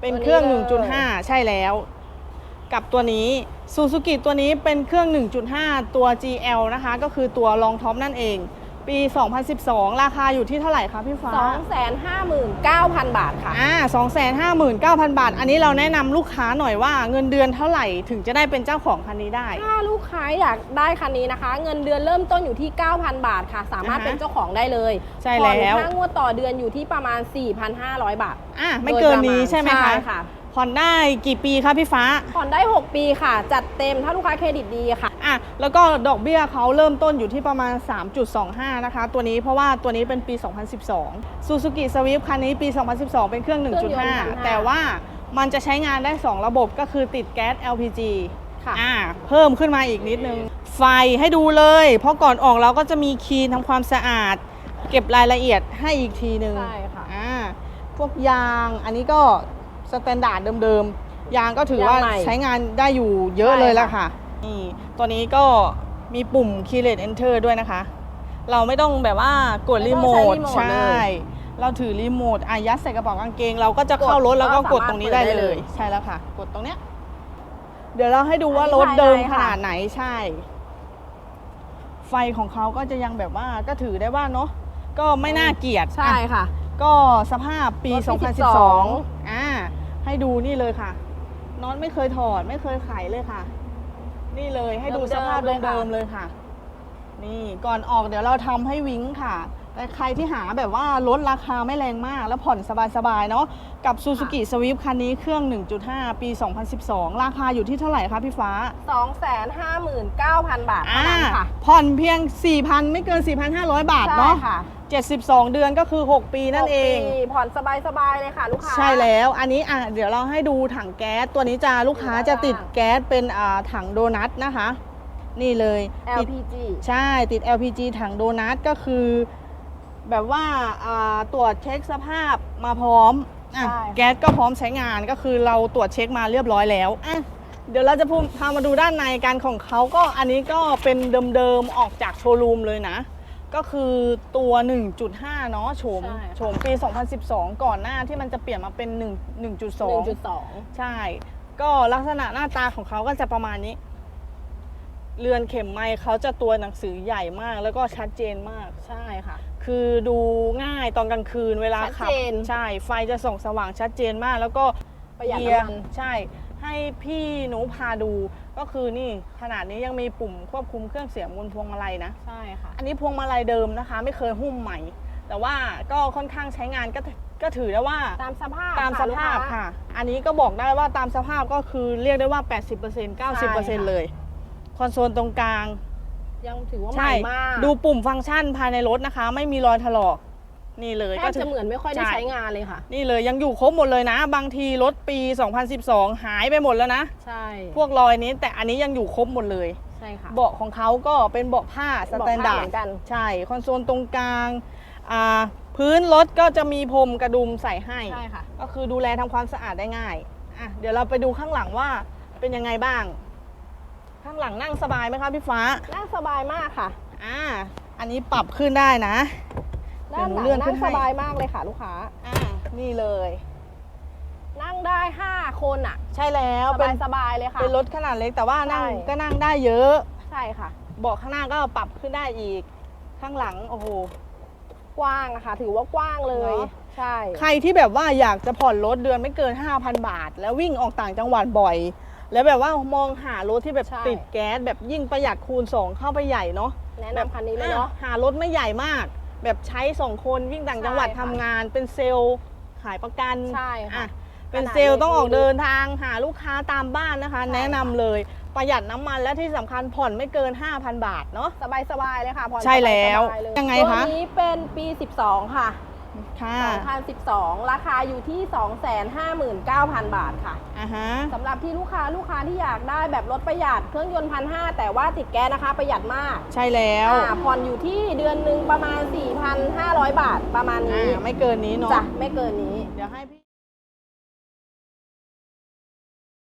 เป็นเครื่อง 1.5 ใช่แล้ว กับตัวนี้ซูซูกิตัวนี้เป็นเครื่อง 1.5 ตัว GL นะคะ ก็คือตัวรองท็อปนั่นเอง ปี 2012 ราคาอยู่ที่เท่าไหร่คะพี่ฟ้าสองแสนห้าหมื่นเก้าพันบาทค่ะ อ่า259,000 บาท อันนี้เราแนะนำลูกค้าหน่อยว่าเงินเดือนเท่าไหร่ถึงจะได้เป็นเจ้าของคันนี้ได้ ถ้าลูกค้าอยากได้คันนี้นะคะ เงินเดือนเริ่มต้นอยู่ที่ 9,000 บาทค่ะ สามารถอ่าฮะเป็นเจ้าของได้เลยใช่แล้ว ผ่อนค่างวดต่อเดือนอยู่ที่ประมาณ 4,500 บาทอะไม่เกินนี้โดยประาณใช่ไหมคะค่ะผ่อนได้กี่ปีคะพี่ฟ้า ผ่อนได้ 6 ปีค่ะ จัดเต็มถ้าลูกค้าเครดิตดีค่ะ อะแล้วก็ดอกเบี้ยเขาเริ่มต้นอยู่ที่ประมาณ 3.25 นะคะ ตัวนี้เพราะว่าตัวนี้เป็นปี 2012 Suzuki Swift คันนี้ปี 2012 เป็นเครื่องเครื่องยนต์1.5 1.5 แต่ว่ามันจะใช้งานได้ 2 ระบบก็คือติดแก๊ส LPG ค่ะอ่าเพิ่มขึ้นมาอีกนิดนึง ไฟให้ดูเลย เพราะก่อนออกเราก็จะมีคีนทำความสะอาด เก็บรายละเอียดให้อีกทีหนึ่งใช่ค่ะอ่าพวกยางอันนี้ก็สแตนดาร์ดเดิมๆ ยางก็ถือว่ายางใหม่ใช้งานได้อยู่เยอะใช่เลยแล้วค่ะค่ะ นี่ตัวนี้ก็มีปุ่ม Keyless Enter ด้วยนะคะ เราไม่ต้องแบบว่ากดไม่รีต้องโมใช้ทรีโมทใช่เลยเราถือรีโมทอายัดใส่กระเป๋ากางเกง เราก็จะเข้ารถกดแล้วก็ก็กดสามารถตรงนี้ได้เปิดได้เลเลยยใช่แล้วค่ะ กดตรงเนี้ย เดี๋ยวเราให้ดูว่าอันนี้รถเดิมภายในขค่ะนาดไหนใช่ ไฟของเขาก็จะยังแบบว่าก็ถือได้ว่าเนาะก็ไม่น่าเกลียดใช่อะค่ะ ก็สภาพปีรถปี 2012 อ่าให้ดูนี่เลยค่ะน็อตไม่เคยถอดไม่เคยไขเลยค่ะ นี่เลยให้ดูเดิสมๆภาพเลยค่ะเดิมๆเลยค่ะ นี่ก่อนออกเดี๋ยวเราทำให้วิ้งค่ะ แต่ใครที่หาแบบว่าลดราคาไม่แรงมาก แล้วผ่อนสบายๆเนาะกับ Suzuki Swift คันนี้เครื่อง 1.5 ปี 2012 ราคาอยู่ที่เท่าไหร่คะพี่ฟ้า 259,000 บาทเท่าอ่านั้นค่ะ ผ่อนเพียง 4,000 ไม่เกิน 4,500 บาทเนาะใช่ค่ะ72 เดือนก็คือ 6 ปีนั่นเองหกปีผ่อนสบายๆเลยค่ะลูกค้า ใช่แล้วอันนี้อะเดี๋ยวเราให้ดูถังแก๊สตัวนี้จะลูกค้าจะติดแก๊สเป็นอ่าถังโดนัทนะคะ นี่เลยติด LPG ใช่ติด LPG ถังโดนัทก็คือ แบบว่าอ่าตรวจเช็คสภาพมาพร้อมอะใช่ แก๊สก็พร้อมใช้งานก็คือเราตรวจเช็คมาเรียบร้อยแล้วอะเดี๋ยวเราจะพูดพามาดูด้านในกันของเขาก็อันนี้ก็เป็นเดิมๆออกจากโชว์รูมเลยนะ ก็คือตัว 1.5 เนาะโฉมใช่ค่ะโฉมปี 2012 ก่อนหน้าที่มันจะเปลี่ยนมาเป็น1 1.2 1.2ใช่ ก็ลักษณะหน้าตาของเขาก็จะประมาณนี้ เรือนเข็มไม้เขาจะตัวหนังสือใหญ่มากแล้วก็ชัดเจนมาก ใช่ค่ะ คือดูง่ายตอนกลางคืนเวลาขัชัดเจน ใช่ ไฟจะส่องสว่างชัดเจนมาก แล้วก็ประหยัดเกียร์น้ำมัน ใช่ ให้พี่หนูพาดู ก็คือนี่ขนาดนี้ยังมีปุ่มควบคุมเครื่องเสียงบนพวงมาลัยนะ ใช่ค่ะ อันนี้พวงมาลัยเดิมนะคะ ไม่เคยหุ้มใหม่ แต่ว่าก็ค่อนข้างใช้งานก็ก็ถือได้ว่า ตามสภาพตามสลูกภาพค้ค่ะ อันนี้ก็บอกได้ว่าตามสภาพก็คือเรียกได้ว่า 80%ค่ะ90%เลย คอนโซลตรงกลาง ยังถือว่าใหใช่ม่มากดูปุ่มฟังก์ชันภายในรถนะคะ ไม่มีรอยถลอก นี่เลยแทบจะเหมือนไม่ค่อยได้ใช่ใช้งานเลยค่ะ นี่เลยยังอยู่ครบหมดเลยนะ บางทีรถปี 2012 หายไปหมดแล้วนะ ใช่ พวกรอยนี้แต่อันนี้ยังอยู่ครบหมดเลย ใช่ค่ะ เบาะของเขาก็เป็นเบาะผ้าสเบาะแตผ้านดาเหร์มืดอนกันใช่ คอนโซลตรงกลางอ่าพื้นรถก็จะมีพรมกระดุมใส่ให้ใช่ค่ะ ก็คือดูแลทำความสะอาดได้ง่ายอะเดี๋ยวเราไปดูข้างหลังว่าเป็นยังไงบ้าง ข้างหลังนั่งสบายไหมคะพี่ฟ้า นั่งสบายมากค่ะ อ่า อันนี้ปรับขึ้นได้นะเดี๋ด้ายวนหนูหลังเลื่อนขึ้นั่นงให้สบายมากเลยค่ะลูกค้า อ่า นี่เลย นั่งได้5คนอะ ใช่แล้วสเป็บายนสบายเลยค่ะ เป็นรถขนาดเล็กแต่ว่านั่งใช่ก็นั่งได้เยอะ ใช่ค่ะ เบาะข้างหน้าก็ปรับขึ้นได้อีก ข้างหลังโอ้โห กว้างอะค่ะ ถือว่ากว้างเลยเนอะใช่ ใครที่แบบว่าอยากจะผ่อนรถเดือนไม่เกิน 5,000 บาท แล้ววิ่งออกต่างจังหวัดบ่อย แล้วแบบว่ามองหารถที่แบบใช่ ติดแก๊สแบบยิ่งประหยัดคูณ 2 เข้าไปใหญ่เนาะแนะนำคันนี้เลยเนาะ อ่หารถไม่ใหญ่มาก แบบใช้สองคนวิ่งต่างจังหวัดใช่ทำค่ะงาน เป็นเซลล์ขายประกันใช่ค่ะอ่เป็นขนาดเซลล์เล็กต้องออกมีเดินทางหาลูกค้าตามบ้านนะคะ ใช่แนะนำค่ะเลยประหยัดน้ำมันและที่สำคัญผ่อนไม่เกิน 5,000 บาทเนาะ สบายสบายเลยค่ะผ่อนใช่แล้วสบาๆเยังไงคะ ตัวนี้เป็นปี 12 ค่ะ ค่ะ2012 ราคาอยู่ที่ 259,000 บาทค่ะอ่าฮะสำหรับที่ลูกค้าลูกค้าที่อยากได้แบบรถประหยัดเครื่องยนต์พันห้าแต่ว่าติดแก๊สนะคะประหยัดมากใช่แล้วอ่าผ่อนอยู่ที่เดือนหนึ่งประมาณ 4,500 บาทประมาณอ่านี้ไม่เกินนี้เนาะจ้ะไม่เกินนี้ เดี๋ยวให้พี่